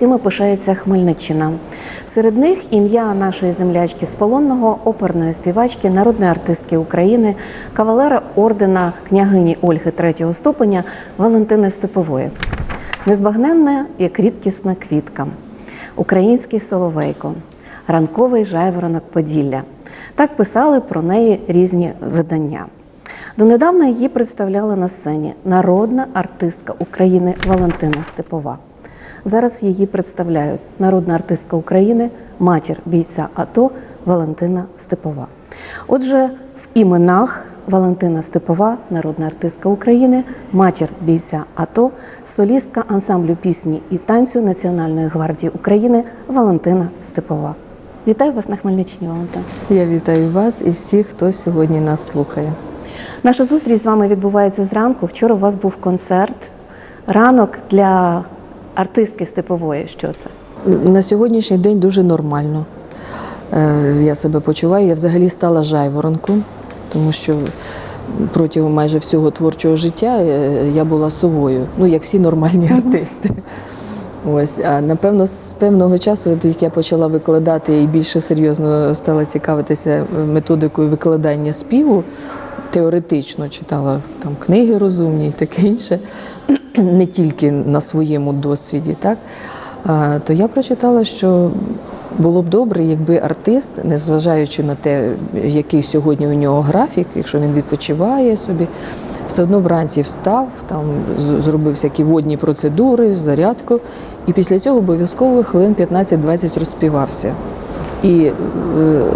Якими пишається Хмельниччина. Серед них ім'я нашої землячки з полонного, оперної співачки, народної артистки України, кавалера ордена княгині Ольги третього ступеня Валентини Степової. Незбагненна як рідкісна квітка, український соловейко, ранковий жайворонок Поділля. Так писали про неї різні видання. Донедавна її представляла на сцені народна артистка України Валентина Степова. Зараз її представляють народна артистка України, матір бійця АТО Валентина Степова. Отже, в іменах Валентина Степова, народна артистка України, матір бійця АТО, солістка ансамблю пісні і танцю Національної гвардії України Валентина Степова. Вітаю вас на Хмельниччині, Валентина. Я вітаю вас і всіх, хто сьогодні нас слухає. Наша зустріч з вами відбувається зранку. Вчора у вас був концерт. Ранок для артистки Степової. Що це? На сьогоднішній день дуже нормально. Е, Я себе почуваю. Я взагалі стала жайворонком, тому що протягом майже всього творчого життя е, я була совою, ну як всі нормальні артисти. Ось, а напевно, з певного часу, як я почала викладати і більше серйозно стала цікавитися методикою викладання співу, теоретично читала там книги розумні і таке інше, не тільки на своєму досвіді, так то я прочитала, що було б добре, якби артист, незважаючи на те, який сьогодні у нього графік, якщо він відпочиває собі, все одно вранці встав, там зробив всякі водні процедури, зарядку, і після цього обов'язково хвилин 15-20 розспівався. І е,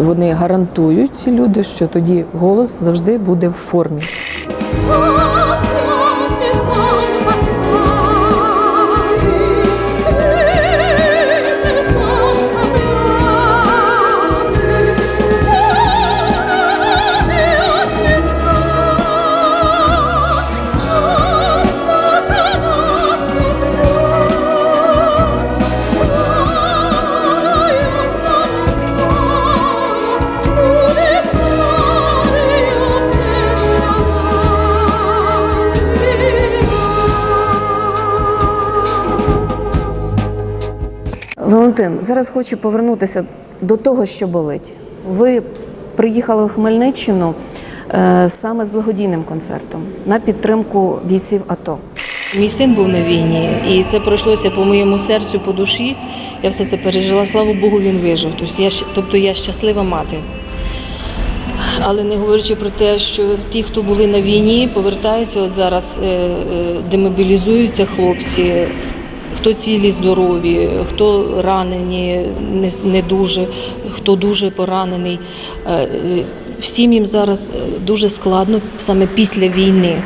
вони гарантують ці люди, що тоді голос завжди буде в формі. Валентин, зараз хочу повернутися до того, що болить. Ви приїхали в Хмельниччину е, саме з благодійним концертом на підтримку бійців АТО. Мій син був на війні, і це пройшлося по моєму серцю, по душі. Я все це пережила. Слава Богу, він вижив. Тобто я, тобто щаслива мати. Але не говорячи про те, що ті, хто були на війні, повертаються от зараз, е, е, демобілізуються хлопці, хто цілі здорові, хто ранені, не, дуже, хто дуже поранений. Е, е, Всім їм зараз е, дуже складно саме після війни.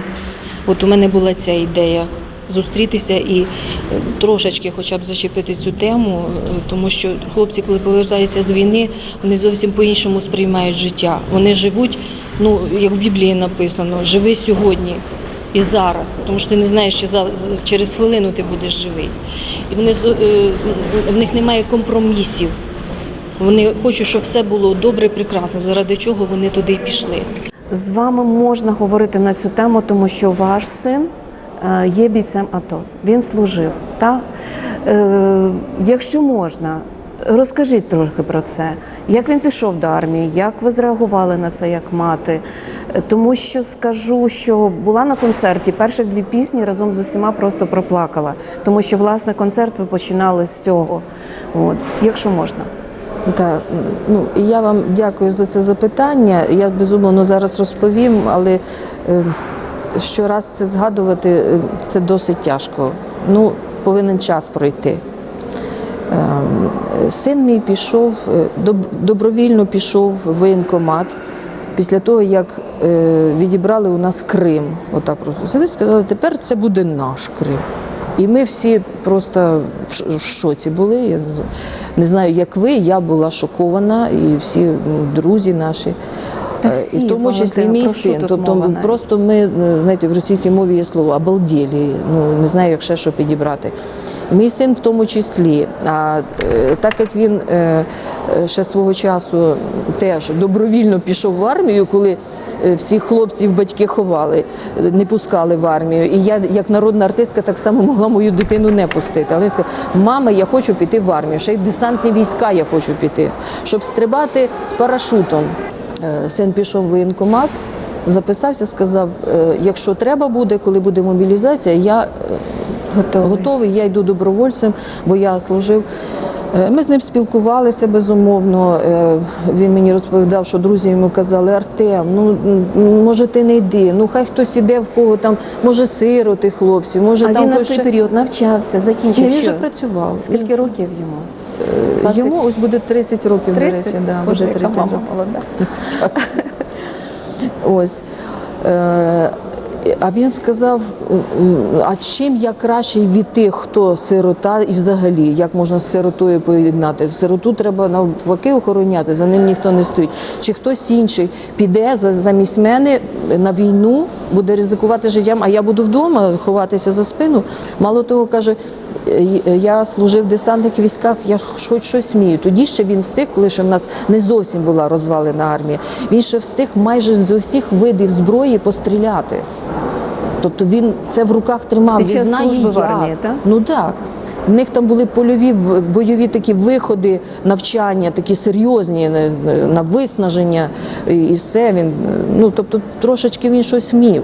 От у мене була ця ідея зустрітися і трошечки хоча б зачепити цю тему, тому що хлопці, коли повертаються з війни, вони зовсім по-іншому сприймають життя. Вони живуть, ну як в Біблії написано, живи сьогодні. І зараз, тому що ти не знаєш, чи за через хвилину ти будеш живий. І вони е, в них немає компромісів. Вони хочуть, щоб все було добре, прекрасно, заради чого вони туди й пішли. З вами можна говорити на цю тему, тому що ваш син е, є бійцем АТО. Він служив. Так? Е, якщо можна, розкажіть трохи про це. Як він пішов до армії? Як ви зреагували на це як мати? Тому що скажу, що була на концерті перших дві пісні разом з усіма просто проплакала. Тому що власне концерт ви починали з цього. От, якщо можна. Так, ну я вам дякую за це запитання. Я безумовно зараз розповім, але е, щораз це згадувати е, це досить тяжко. Ну, повинен час пройти. Е, Син мій пішов, е, добровільно пішов в воєнкомат після того, як е, відібрали у нас Крим. Отак просто сказали, тепер це буде наш Крим. І ми всі просто в шоці були. Я не знаю, як ви, я була шокована, і всі ну, друзі наші. Та Е, всі і в тому числі мій син. Тобто мова просто ми е, знаєте, в російській мові є слово обалділі, ну не знаю, як ще що підібрати. Мій син в тому числі. А е, так як він е, е, ще свого часу теж добровільно пішов в армію, коли всіх хлопців батьки ховали, не пускали в армію. І я, як народна артистка, так само могла мою дитину не пустити. Але він сказав, мама, я хочу піти в армію, ще й десантні війська я хочу піти, щоб стрибати з парашутом. Син пішов в воєнкомат, записався, сказав: якщо треба буде, коли буде мобілізація, я Готовий. готовий, я йду добровольцем, бо я служив. Е, Ми з ним спілкувалися безумовно. Е, Він мені розповідав, що друзі йому казали: Артем, ну може ти не йди, ну хай хтось іде в кого там, може сироти хлопці, може А там він на цей ще- період навчався, закінчив. Він вже працював. Скільки років йому? 20? Йому ось буде 30 років, до 30? речі, да, Боже, буде яка 30 мама років. молода. Ось. А він сказав: а чим я кращий від тих, хто сирота, і взагалі, як можна з сиротою поєднати? Сироту треба навпаки охороняти, за ним ніхто не стоїть. Чи хтось інший піде за- замість мене на війну, буде ризикувати життям, а я буду вдома ховатися за спину. Мало того, каже, «Е, я служив в десантних військах, я хоч щось вмію. Тоді ще він встиг, коли ще в нас не зовсім була розвалена армія. Він ще встиг майже з усіх видів зброї постріляти. Тобто він це в руках тримав. Під час служби в армії, так? Ну так. В них там були польові бойові такі виходи, навчання, такі серйозні на, на виснаження і, все. Він ну тобто трошечки він щось вмів.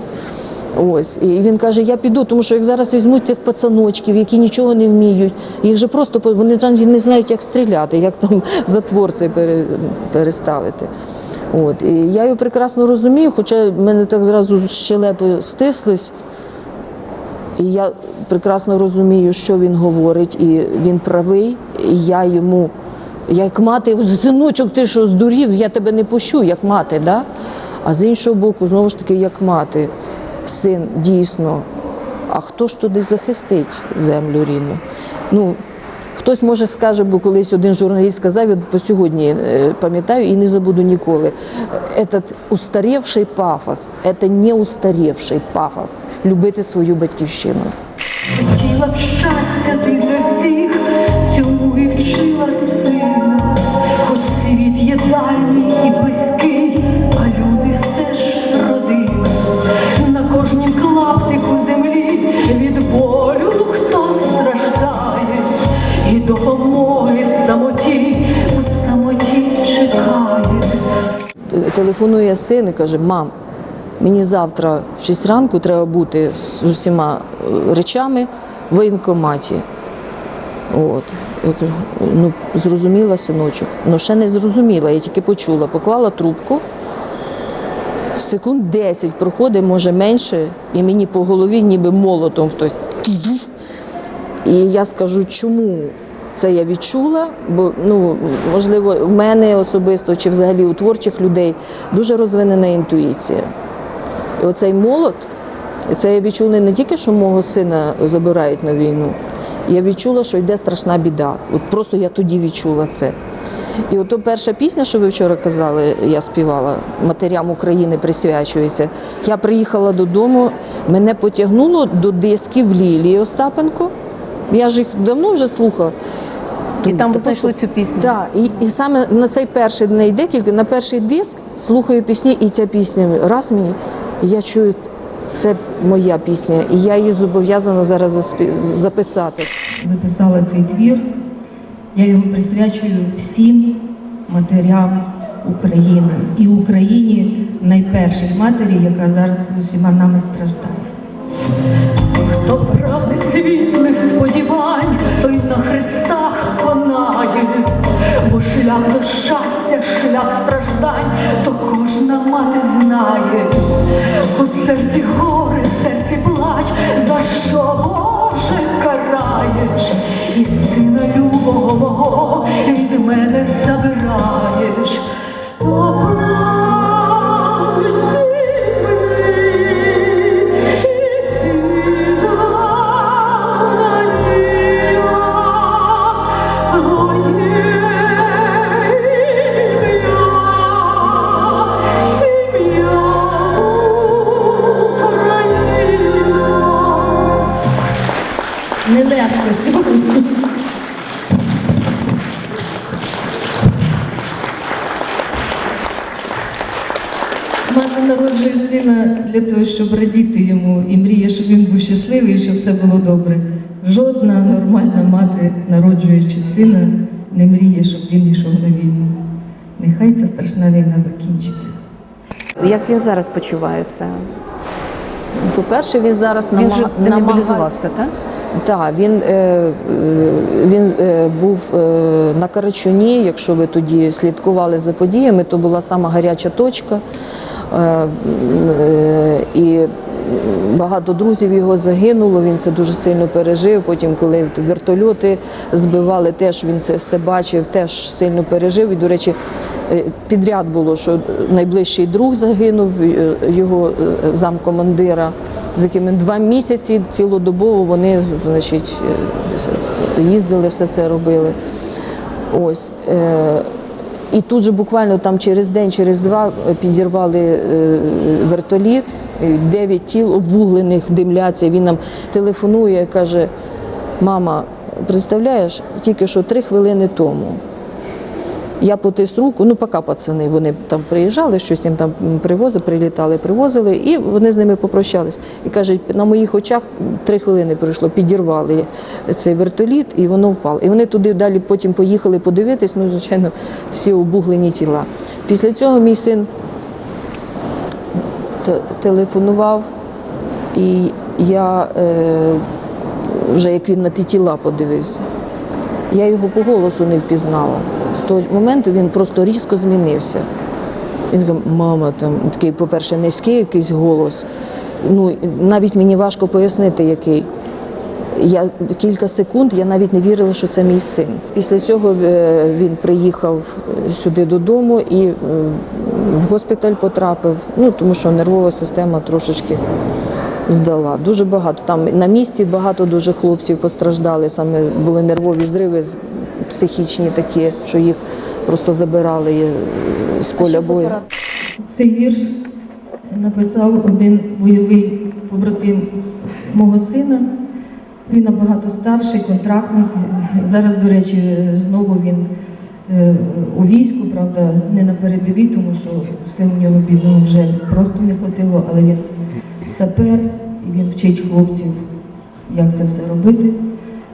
Ось і він каже: Я піду, тому що як зараз візьмуть цих пацаночків, які нічого не вміють, їх же просто вони не знають, як стріляти, як там затвор цей переставити. От і я його прекрасно розумію, хоча в мене так зразу щелепи стислись. І я прекрасно розумію, що він говорить, і він правий. І я йому, як мати, синочок, ти що здурів, я тебе не пущу, як мати. Да? А з іншого боку, знову ж таки, як мати, син дійсно. А хто ж туди захистить землю рідну? Ну, Хтось може скаже, бо колись один журналіст сказав, я по сьогодні е, пам'ятаю і не забуду ніколи. Этот устаревший пафос, це не устаревший пафос любити свою батьківщину. Допомоги самоті у самоті чекає. Телефонує син і каже: Мам, мені завтра в 6 ранку треба бути з усіма е, речами в воєнкоматі. От. Я кажу, ну, зрозуміла, синочок. Ну, ще не зрозуміла, я тільки почула, поклала трубку. Секунд 10 проходить, може менше, і мені по голові ніби молотом хтось. І я скажу, чому це я відчула, бо ну можливо, в мене особисто чи взагалі у творчих людей дуже розвинена інтуїція. І оцей молот, це я відчула не тільки, що мого сина забирають на війну, я відчула, що йде страшна біда. От просто я тоді відчула це. І ото перша пісня, що ви вчора казали, я співала матерям України присвячується. Я приїхала додому, мене потягнуло до дисків Лілії Остапенко. Я ж їх давно вже слухала. І там ви знайшли цю пісню. Так, і, і саме на цей перший не декілька, на перший диск слухаю пісні, і ця пісня раз мені, і я чую, це моя пісня, і я її зобов'язана зараз записати. записала цей твір. Я його присвячую всім матерям України і Україні найпершій матері, яка зараз з усіма нами страждає. Хто прагне світлих сподівань, той на хрестах конає, бо шлях до щастя, шлях страждань, то кожна мати знає. У серці горе, серці плач, за що Боже караєш, і Нехай ця страшна війна закінчиться. Як він зараз почувається? По-перше, він зараз Він вже намага- демобілізувався, так? Так, він, е, е, він е, був е, на Карачуні. Якщо ви тоді слідкували за подіями, то була сама гаряча точка. Е, е, і багато друзів його загинуло. Він це дуже сильно пережив. Потім, коли вертольоти збивали, теж він це все бачив, теж сильно пережив. І, до речі, е, підряд було, що найближчий друг загинув, е, його е, замкомандира, з яким два місяці цілодобово вони значить, їздили, все це робили. Ось. Е, і тут же буквально там через день, через два е, підірвали е, вертоліт, дев'ять тіл обвуглених димляться. Він нам телефонує каже: мама, представляєш, тільки що три хвилини тому. Я потис руку, ну поки пацани вони там приїжджали, щось їм там привозили, прилітали, привозили, і вони з ними попрощались. І кажуть, на моїх очах три хвилини пройшло, підірвали цей вертоліт, і воно впало. І вони туди далі потім поїхали подивитись, ну, звичайно, всі обуглені тіла. Після цього мій син телефонував, і я е, вже як він на ті тіла подивився. Я його по голосу не впізнала. З того моменту він просто різко змінився. Він сказав, мама, там такий, по-перше, низький якийсь голос. Ну, навіть мені важко пояснити, який. Я кілька секунд я навіть не вірила, що це мій син. Після цього е, він приїхав сюди додому і е, в госпіталь потрапив, ну тому що нервова система трошечки здала. Дуже багато. Там на місці багато дуже хлопців постраждали, саме були нервові зриви психічні такі, що їх просто забирали е, з поля бою. Цей вірш написав один бойовий побратим мого сина. Він набагато старший, контрактник. Зараз, до речі, знову він е, у війську, правда, не на передовій, тому що все у нього бідного вже просто не хватило, але він сапер і він вчить хлопців, як це все робити.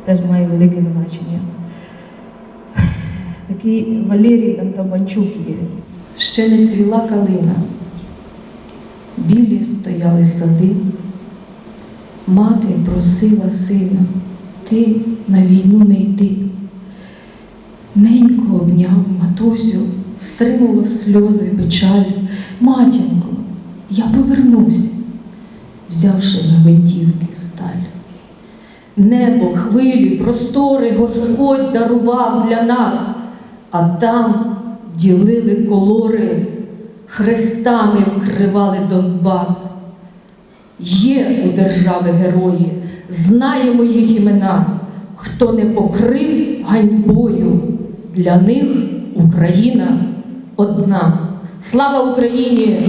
Теж має велике значення. Такий Валерій Антаманчук є. Ще не цвіла калина, білі стояли сади. Мати просила сина, ти на війну не йди. Ненько обняв матусю, стримував сльози печаль. Матінко, я повернусь, взявши на гвинтівки сталь. Небо, хвилі, простори Господь дарував для нас, а там ділили колори, хрестами вкривали Донбас. Є у держави герої, знаємо їх імена. Хто не покрив ганьбою, для них Україна одна. Слава Україні!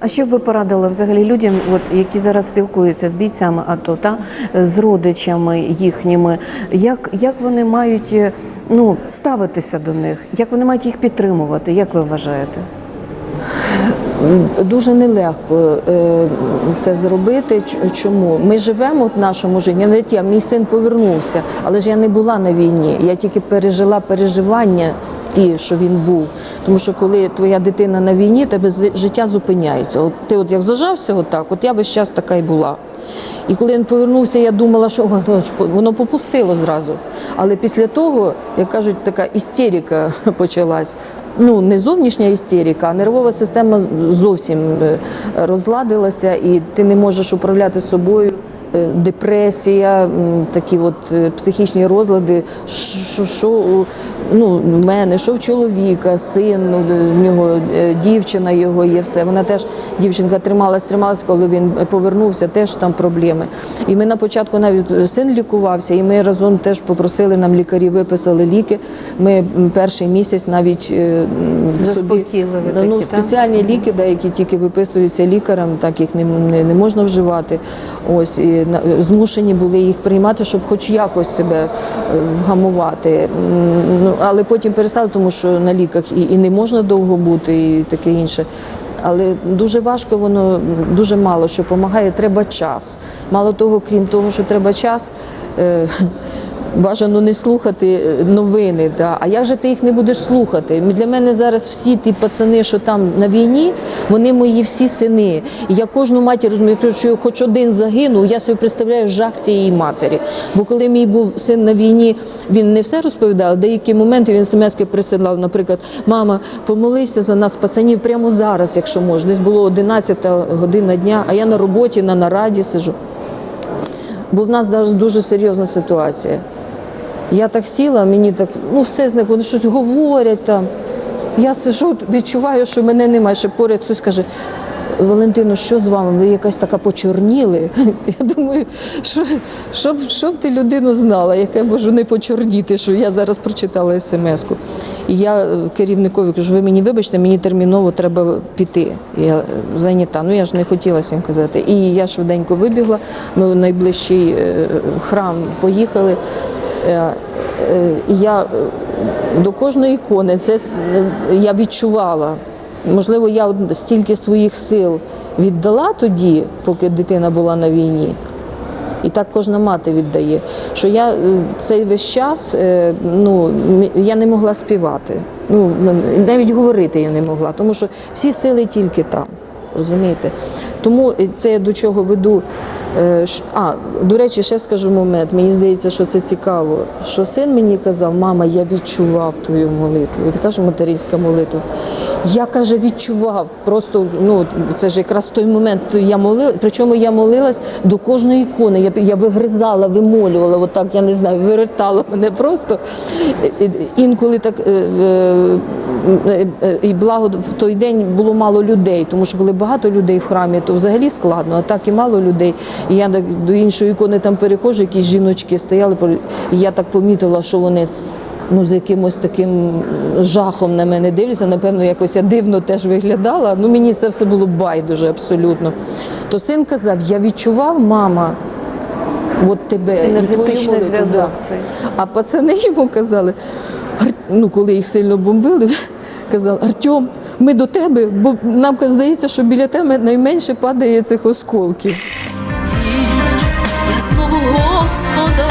А що б ви порадили взагалі людям, от які зараз спілкуються з бійцями АТО та з родичами їхніми, як, як вони мають е, ну, ставитися до них, як вони мають їх підтримувати? Як ви вважаєте? Дуже нелегко е, це зробити. Чому? Ми живемо в нашому житті. Навіть я, мій син повернувся, але ж я не була на війні. Я тільки пережила переживання ті, що він був. Тому що коли твоя дитина на війні, тебе життя зупиняється. От ти от як зажався, отак, от я весь час така й була. І коли він повернувся, я думала, що воно, воно попустило зразу. Але після того, як кажуть, така істерика почалась. Ну, не зовнішня істерика, а нервова система зовсім е, розладилася, і ти не можеш управляти собою. Е, Депресія, такі от е, психічні розлади, що, що у ну, в мене, що в чоловіка, син, ну, в нього е, дівчина його є, все. Вона теж дівчинка трималась, трималась, коли він повернувся, теж там проблеми. І ми на початку навіть син лікувався, і ми разом теж попросили нам лікарі, виписали ліки. Ми перший місяць навіть е, собі- Заспокійливі ну, такі, так? спеціальні ліки, деякі тільки виписуються лікарем, так їх не, не, не можна вживати. Ось і змушені були їх приймати, щоб хоч якось себе е, вгамувати. Ну, але потім перестали, тому що на ліках і, не можна довго бути, і таке інше. Але дуже важко воно, дуже мало що допомагає, треба час. Мало того, крім того, що треба час, е, бажано не слухати е, новини. Да. А як же ти їх не будеш слухати? Для мене зараз всі ті пацани, що там на війні, вони мої всі сини. І я кожну матір розумію, якщо хоч один загинув, я собі представляю жах цієї матері. Бо коли мій був син на війні, він не все розповідав, деякі моменти він смс присилав, наприклад, мама, помолися за нас, пацанів, прямо зараз, якщо можеш. Десь було 11 година дня, а я на роботі, на нараді сиджу. Бо в нас зараз дуже серйозна ситуація. Я так сіла, мені так, ну все з них, вони щось говорять там. Я сижу, відчуваю, що мене немає. Ще поряд хтось каже, Валентино, що з вами? Ви якась така почорніли. Я думаю, що, щоб, щоб ти людину знала, яка можу не почорніти, що я зараз прочитала смс-ку. І я е, керівникові кажу, ви мені вибачте, мені терміново треба піти. Я зайнята. Ну я ж не хотіла всім казати. І я швиденько вибігла. Ми в найближчий е, храм поїхали. Е, е, я е, до кожної ікони це я відчувала. Можливо, я стільки своїх сил віддала тоді, поки дитина була на війні. І так кожна мати віддає. Що я цей весь час ну, я не могла співати. Ну, навіть говорити я не могла, тому що всі сили тільки там. Розумієте? Тому це я до чого веду. Е, А, до речі, ще скажу момент. Мені здається, що це цікаво. Що син мені казав, мама, я відчував твою молитву. І така ж материнська молитва. Я каже, відчував. Просто ну це ж якраз в той момент я молила. Причому я молилась до кожної ікони. Я, я вигризала, вимолювала, отак, я не знаю, виритала мене просто. Е, е, Інколи так і благо в той день було мало людей, тому що коли багато людей в храмі, то взагалі складно, а так і мало людей. І я до іншої ікони там переходжу, якісь жіночки стояли, і я так помітила, що вони. Ну, з якимось таким жахом на мене дивляться. Напевно, якось я дивно теж виглядала. Ну, мені це все було байдуже абсолютно. То син казав: я відчував, мама, от тебе і твою Енергетичний зв'язок. А пацани йому казали, ну коли їх сильно бомбили, казали, Артем, ми до тебе, бо нам здається, що біля тебе найменше падає цих осколків. Я знову Господа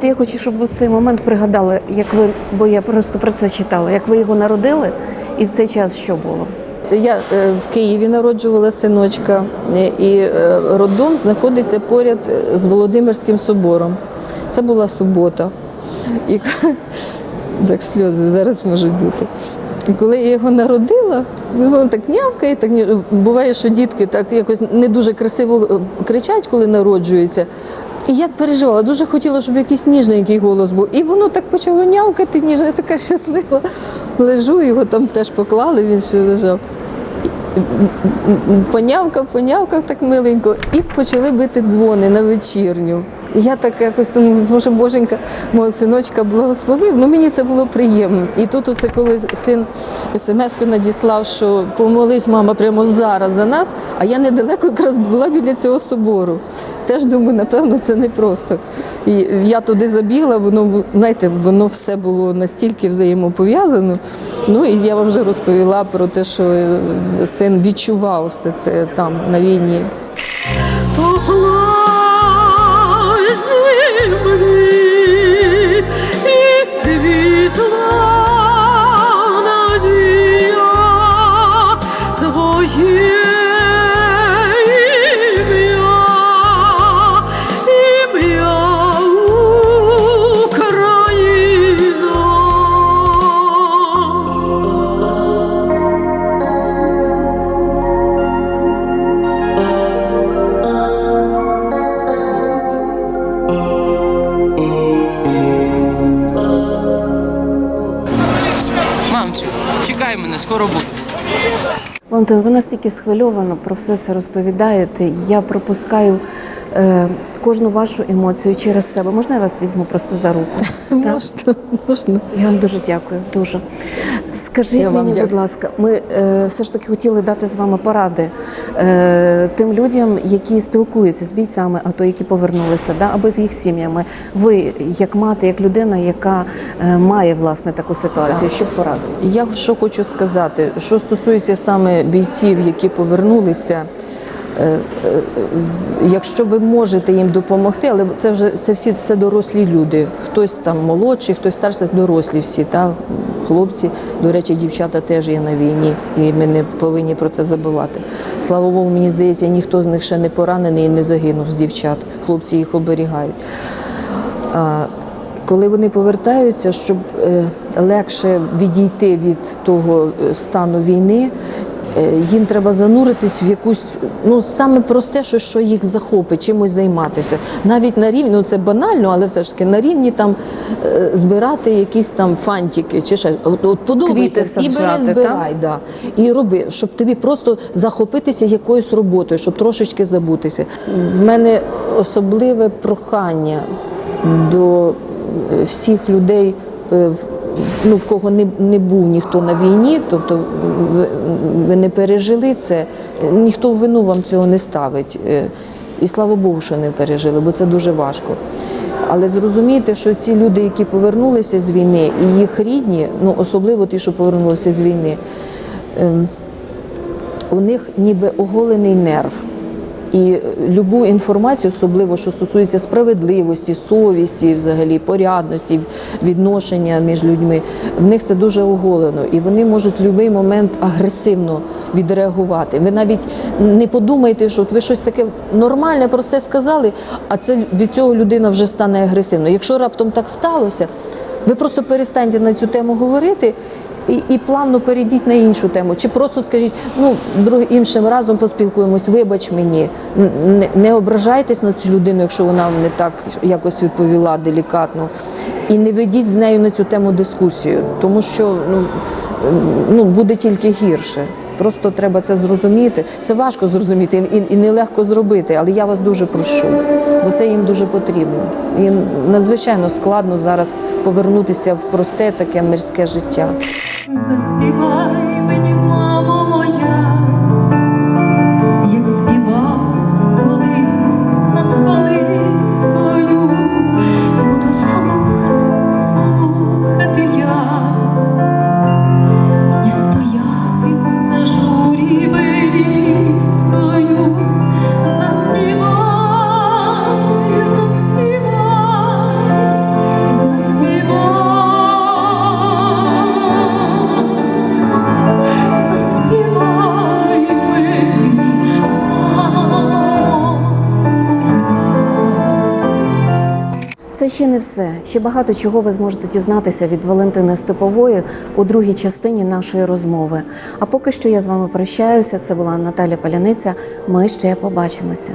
знаєте, я хочу, щоб ви в цей момент пригадали, як ви, бо я просто про це читала, як ви його народили, і в цей час що було? Я е, в Києві народжувала синочка, і е, роддом знаходиться поряд е, з Володимирським собором. Це була субота. І так сльози зараз можуть бути. І коли я його народила, він так нявкає, так буває, що дітки так якось не дуже красиво кричать, коли народжуються. І я переживала, дуже хотіла, щоб якийсь ніжненький голос був. І воно так почало нявкати, ніж я така щаслива. Лежу, його там теж поклали, він ще лежав. Понявкав, понявкав так миленько, і почали бити дзвони на вечірню. І Я так якось думаю, може, боженька мого синочка благословив. Ну мені це було приємно. І тут, оце коли син смс-ку надіслав, що помолись, мама, прямо зараз за нас. А я недалеко якраз була біля цього собору. Теж думаю, напевно, це непросто. І я туди забігла, воно знаєте, воно все було настільки взаємопов'язано. Ну і я вам вже розповіла про те, що е, син відчував все це там на війні. Скоро буду. Валентин, ви настільки схвильовано про все це розповідаєте. Я пропускаю е, кожну вашу емоцію через себе. Можна я вас візьму просто за руку? Можна, можна. Я вам дуже дякую. Дуже скажіть Я вам мені, будь ласка, ми е, все ж таки хотіли дати з вами поради е, тим людям, які спілкуються з бійцями, а то які повернулися, да, або з їх сім'ями. Ви, як мати, як людина, яка е, має власне таку ситуацію, Так. що б порадили? Я що хочу сказати, що стосується саме бійців, які повернулися. Е, е, Якщо ви можете їм допомогти, але це вже це всі це дорослі люди. Хтось там молодший, хтось старший, дорослі всі, та хлопці. До речі, дівчата теж є на війні, і ми не повинні про це забувати. Слава Богу, мені здається, ніхто з них ще не поранений і не загинув з дівчат. Хлопці їх оберігають. А, коли вони повертаються, щоб е, легше відійти від того стану війни, їм треба зануритись в якусь, ну саме просте, що, що їх захопить, чимось займатися. Навіть на рівні, ну це банально, але все ж таки на рівні там е, збирати якісь там фантики чи ще от, от подобається і бери, збирай, да. і роби, щоб тобі просто захопитися якоюсь роботою, щоб трошечки забутися. В мене особливе прохання до е, всіх людей, е, в- ну, в кого не, не був ніхто на війні, тобто ви, ви не пережили це, ніхто в вину вам цього не ставить. Е, І слава Богу, що не пережили, бо це дуже важко. Але зрозумійте, що ці люди, які повернулися з війни, і їх рідні, ну особливо ті, що повернулися з війни, ем, у них ніби оголений нерв. І любу інформацію, особливо що стосується справедливості, совісті, взагалі порядності, відношення між людьми, в них це дуже оголено, і вони можуть в будь-який момент агресивно відреагувати. Ви навіть не подумайте, що ви щось таке нормальне, просте сказали, а це від цього людина вже стане агресивною. Якщо раптом так сталося, ви просто перестаньте на цю тему говорити. І, і плавно перейдіть на іншу тему. Чи просто скажіть, ну друг, іншим разом поспілкуємось, вибач мені, не, не ображайтесь на цю людину, якщо вона не так якось відповіла делікатно. І не ведіть з нею на цю тему дискусію, тому що ну, ну, буде тільки гірше. Просто треба це зрозуміти. Це важко зрозуміти і, і нелегко зробити, але я вас дуже прошу, бо це їм дуже потрібно. Їм надзвичайно складно зараз повернутися в просте таке мирське життя. Заспівай ще не все. Ще багато чого ви зможете дізнатися від Валентини Степової у другій частині нашої розмови. А поки що я з вами прощаюся. Це була Наталя Паляниця. Ми ще побачимося.